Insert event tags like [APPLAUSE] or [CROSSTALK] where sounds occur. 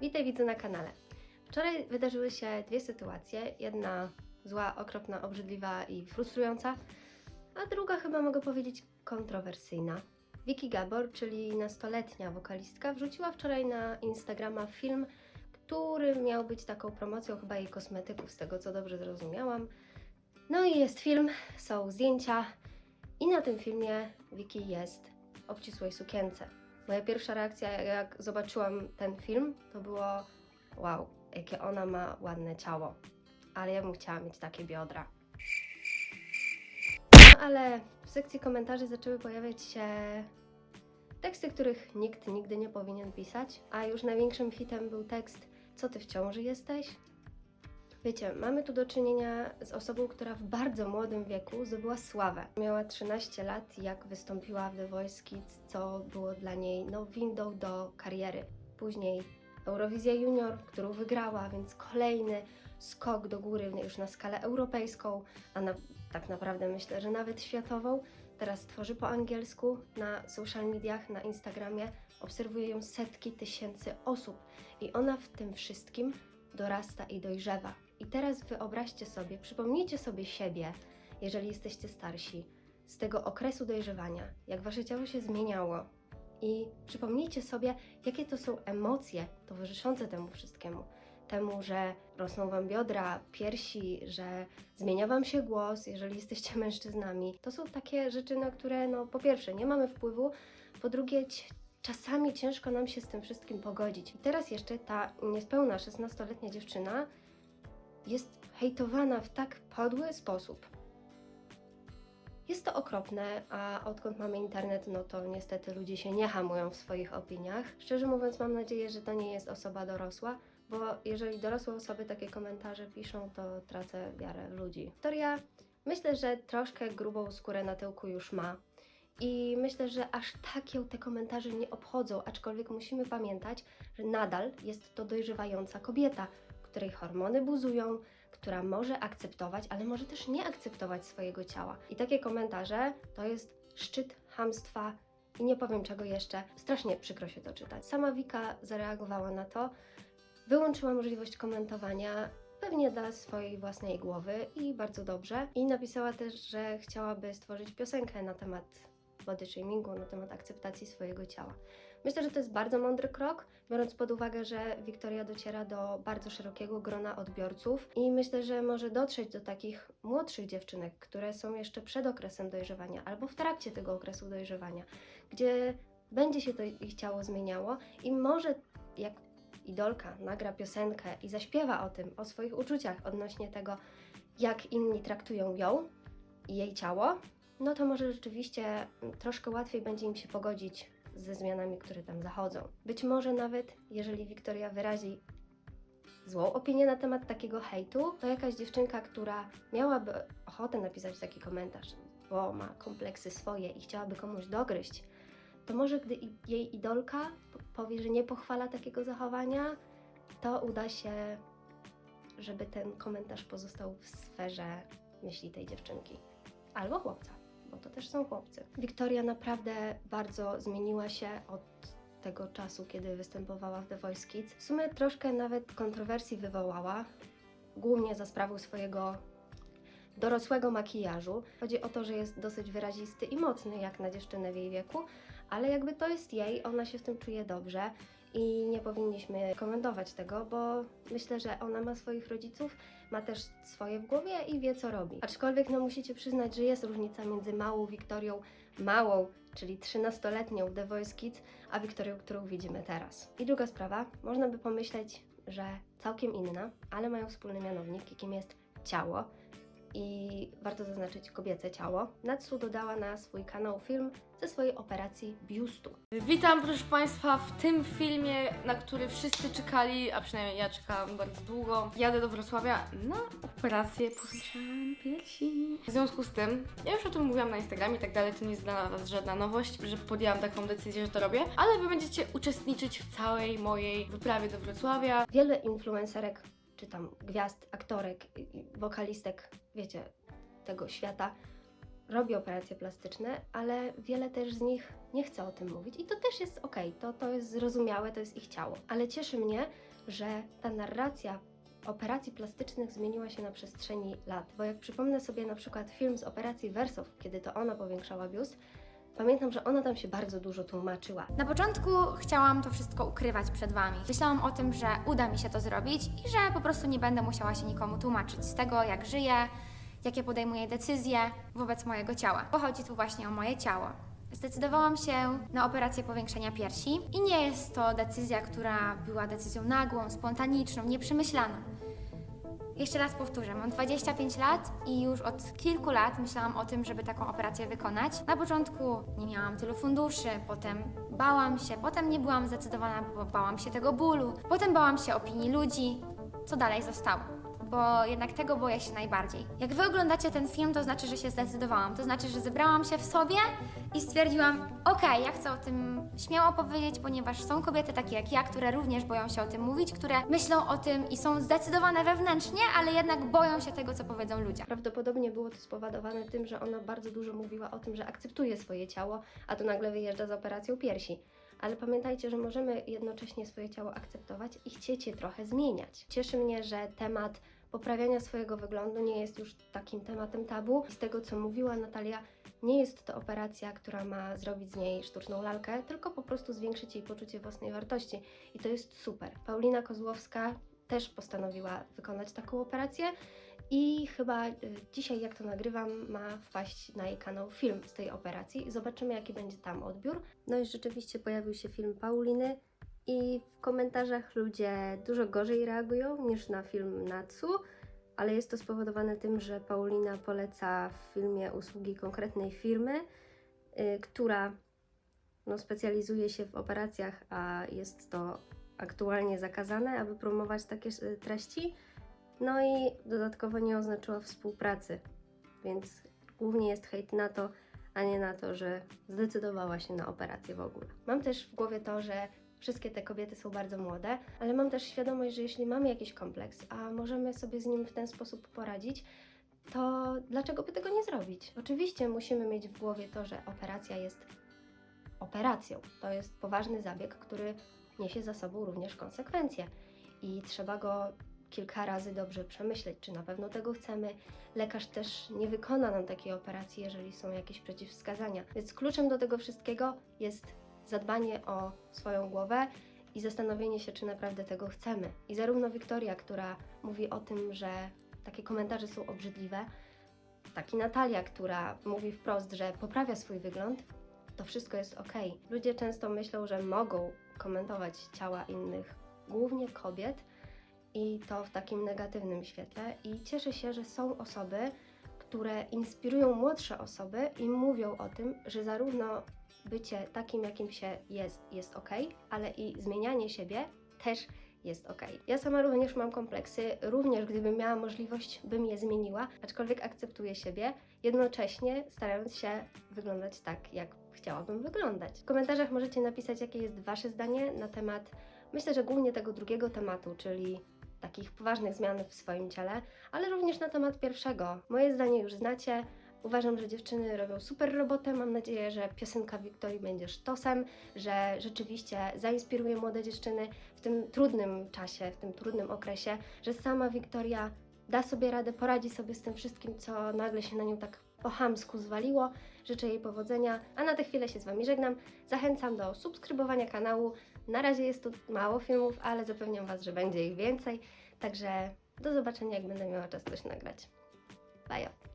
Witaj widzu na kanale. Wczoraj wydarzyły się dwie sytuacje. Jedna zła, okropna, obrzydliwa i frustrująca, a druga chyba mogę powiedzieć kontrowersyjna. Vicky Gabor, czyli nastoletnia wokalistka, wrzuciła wczoraj na Instagrama film, który miał być taką promocją chyba jej kosmetyków, z tego co dobrze zrozumiałam. No i jest film, są zdjęcia i na tym filmie Vicky jest obcisłej sukience. Moja pierwsza reakcja, jak zobaczyłam ten film, to było wow, jakie ona ma ładne ciało. Ale ja bym chciała mieć takie biodra. No ale w sekcji komentarzy zaczęły pojawiać się teksty, których nikt nigdy nie powinien pisać, a już największym hitem był tekst Co ty w ciąży jesteś? Wiecie, mamy tu do czynienia z osobą, która w bardzo młodym wieku zdobyła sławę. Miała 13 lat, jak wystąpiła w The Voice Kids, co było dla niej no, windą do kariery. Później Eurowizja Junior, którą wygrała, więc kolejny skok do góry już na skalę europejską, a na, tak naprawdę myślę, że nawet światową. Teraz tworzy po angielsku na social mediach, na Instagramie. Obserwuje ją setki tysięcy osób i ona w tym wszystkim dorasta i dojrzewa. I teraz wyobraźcie sobie, przypomnijcie sobie siebie, jeżeli jesteście starsi, z tego okresu dojrzewania, jak wasze ciało się zmieniało. I przypomnijcie sobie, jakie to są emocje towarzyszące temu wszystkiemu. Temu, że rosną wam biodra, piersi, że zmienia wam się głos, jeżeli jesteście [LAUGHS] mężczyznami. To są takie rzeczy, na które, no, po pierwsze, nie mamy wpływu, po drugie, czasami ciężko nam się z tym wszystkim pogodzić. I teraz jeszcze ta niespełna 16-letnia dziewczyna jest hejtowana w tak podły sposób. Jest to okropne, a odkąd mamy internet, no to niestety ludzie się nie hamują w swoich opiniach. Szczerze mówiąc, mam nadzieję, że to nie jest osoba dorosła, bo jeżeli dorosłe osoby takie komentarze piszą, to tracę wiarę ludzi. Wiktoria, myślę, że troszkę grubą skórę na tyłku już ma. I myślę, że aż tak ją te komentarze nie obchodzą, aczkolwiek musimy pamiętać, że nadal jest to dojrzewająca kobieta, której hormony buzują, która może akceptować, ale może też nie akceptować swojego ciała. I takie komentarze to jest szczyt hamstwa i nie powiem czego jeszcze. Strasznie przykro się to czytać. Sama Wika zareagowała na to, wyłączyła możliwość komentowania. Pewnie dla swojej własnej głowy i bardzo dobrze. I napisała też, że chciałaby stworzyć piosenkę na temat body shamingu, na temat akceptacji swojego ciała. Myślę, że to jest bardzo mądry krok, biorąc pod uwagę, że Wiktoria dociera do bardzo szerokiego grona odbiorców i myślę, że może dotrzeć do takich młodszych dziewczynek, które są jeszcze przed okresem dojrzewania albo w trakcie tego okresu dojrzewania, gdzie będzie się to ich ciało zmieniało i może jak idolka nagra piosenkę i zaśpiewa o tym, o swoich uczuciach odnośnie tego, jak inni traktują ją i jej ciało, no to może rzeczywiście troszkę łatwiej będzie im się pogodzić ze zmianami, które tam zachodzą. Być może nawet, jeżeli Wiktoria wyrazi złą opinię na temat takiego hejtu, to jakaś dziewczynka, która miałaby ochotę napisać taki komentarz, bo ma kompleksy swoje i chciałaby komuś dogryźć, to może gdy jej idolka powie, że nie pochwala takiego zachowania, to uda się, żeby ten komentarz pozostał w sferze myśli tej dziewczynki. Albo chłopca, bo to też są chłopcy. Wiktoria naprawdę bardzo zmieniła się od tego czasu, kiedy występowała w The Voice Kids. W sumie troszkę nawet kontrowersji wywołała, głównie za sprawą swojego dorosłego makijażu. Chodzi o to, że jest dosyć wyrazisty i mocny, jak na dziewczynę w jej wieku, ale jakby to jest jej, ona się w tym czuje dobrze i nie powinniśmy komentować tego, bo myślę, że ona ma swoich rodziców, ma też swoje w głowie i wie, co robi. Aczkolwiek no musicie przyznać, że jest różnica między małą Wiktorią, małą, czyli 13-letnią w The Voice Kids, a Wiktorią, którą widzimy teraz. I druga sprawa, można by pomyśleć, że całkiem inna, ale mają wspólny mianownik, jakim jest ciało. I warto zaznaczyć kobiece ciało. Natsu dodała na swój kanał film ze swojej operacji biustu. Witam proszę Państwa w tym filmie, na który wszyscy czekali, a przynajmniej ja czekałam bardzo długo. Jadę do Wrocławia na operację powiększania piersi. W związku z tym, ja już o tym mówiłam na Instagramie i tak dalej, to nie jest dla Was żadna nowość, że podjęłam taką decyzję, że to robię, ale Wy będziecie uczestniczyć w całej mojej wyprawie do Wrocławia. Wiele influencerek, czy tam gwiazd, aktorek, wokalistek, wiecie, tego świata, robi operacje plastyczne, ale wiele też z nich nie chce o tym mówić i to też jest okej, to, to jest zrozumiałe, to jest ich ciało. Ale cieszy mnie, że ta narracja operacji plastycznych zmieniła się na przestrzeni lat, bo jak przypomnę sobie na przykład film z operacji Wersow, kiedy to ona powiększała biust, pamiętam, że ona tam się bardzo dużo tłumaczyła. Na początku chciałam to wszystko ukrywać przed Wami. Myślałam o tym, że uda mi się to zrobić i że po prostu nie będę musiała się nikomu tłumaczyć z tego, jak żyję, jakie podejmuję decyzje wobec mojego ciała. Pochodzi tu właśnie o moje ciało. Zdecydowałam się na operację powiększenia piersi i nie jest to decyzja, która była decyzją nagłą, spontaniczną, nieprzemyślaną. Jeszcze raz powtórzę, mam 25 lat i już od kilku lat myślałam o tym, żeby taką operację wykonać. Na początku nie miałam tylu funduszy, potem bałam się, potem nie byłam zdecydowana, bo bałam się tego bólu, potem bałam się opinii ludzi. Co dalej zostało? Bo jednak tego boję się najbardziej. Jak wy oglądacie ten film, to znaczy, że się zdecydowałam. To znaczy, że zebrałam się w sobie i stwierdziłam, okej, ja chcę o tym śmiało powiedzieć, ponieważ są kobiety takie jak ja, które również boją się o tym mówić, które myślą o tym i są zdecydowane wewnętrznie, ale jednak boją się tego, co powiedzą ludzie. Prawdopodobnie było to spowodowane tym, że ona bardzo dużo mówiła o tym, że akceptuje swoje ciało, a tu nagle wyjeżdża z operacją piersi. Ale pamiętajcie, że możemy jednocześnie swoje ciało akceptować i chcieć je trochę zmieniać. Cieszy mnie, że temat poprawiania swojego wyglądu nie jest już takim tematem tabu. Z tego, co mówiła Natalia, nie jest to operacja, która ma zrobić z niej sztuczną lalkę, tylko po prostu zwiększyć jej poczucie własnej wartości. I to jest super. Paulina Kozłowska też postanowiła wykonać taką operację. I chyba y, dzisiaj, jak to nagrywam, ma wpaść na jej kanał film z tej operacji. Zobaczymy, jaki będzie tam odbiór. No i rzeczywiście pojawił się film Pauliny i w komentarzach ludzie dużo gorzej reagują niż na film Natsu, ale jest to spowodowane tym, że Paulina poleca w filmie usługi konkretnej firmy, y, która no, specjalizuje się w operacjach, a jest to aktualnie zakazane, aby promować takie y, treści. No i dodatkowo nie oznaczyła współpracy, więc głównie jest hejt na to, a nie na to, że zdecydowała się na operację w ogóle. Mam też w głowie to, że wszystkie te kobiety są bardzo młode, ale mam też świadomość, że jeśli mamy jakiś kompleks, a możemy sobie z nim w ten sposób poradzić, to dlaczego by tego nie zrobić? Oczywiście musimy mieć w głowie to, że operacja jest operacją. To jest poważny zabieg, który niesie za sobą również konsekwencje i trzeba go kilka razy dobrze przemyśleć, czy na pewno tego chcemy. Lekarz też nie wykona nam takiej operacji, jeżeli są jakieś przeciwwskazania. Więc kluczem do tego wszystkiego jest zadbanie o swoją głowę i zastanowienie się, czy naprawdę tego chcemy. I zarówno Wiktoria, która mówi o tym, że takie komentarze są obrzydliwe, tak i Natalia, która mówi wprost, że poprawia swój wygląd, to wszystko jest ok. Ludzie często myślą, że mogą komentować ciała innych, głównie kobiet, i to w takim negatywnym świetle. I cieszę się, że są osoby, które inspirują młodsze osoby i mówią o tym, że zarówno bycie takim, jakim się jest, jest ok, ale i zmienianie siebie też jest ok. Ja sama również mam kompleksy, również gdybym miała możliwość, bym je zmieniła, aczkolwiek akceptuję siebie, jednocześnie starając się wyglądać tak, jak chciałabym wyglądać. W komentarzach możecie napisać, jakie jest Wasze zdanie na temat, myślę, że głównie tego drugiego tematu, czyli takich poważnych zmian w swoim ciele, ale również na temat pierwszego. Moje zdanie już znacie. Uważam, że dziewczyny robią super robotę. Mam nadzieję, że piosenka Wiktorii będzie sztosem, że rzeczywiście zainspiruje młode dziewczyny w tym trudnym czasie, w tym trudnym okresie, że sama Wiktoria da sobie radę, poradzi sobie z tym wszystkim, co nagle się na nią tak po chamsku zwaliło. Życzę jej powodzenia, a na tę chwilę się z Wami żegnam. Zachęcam do subskrybowania kanału. Na razie jest tu mało filmów, ale zapewniam Was, że będzie ich więcej. Także do zobaczenia, jak będę miała czas coś nagrać. Bye!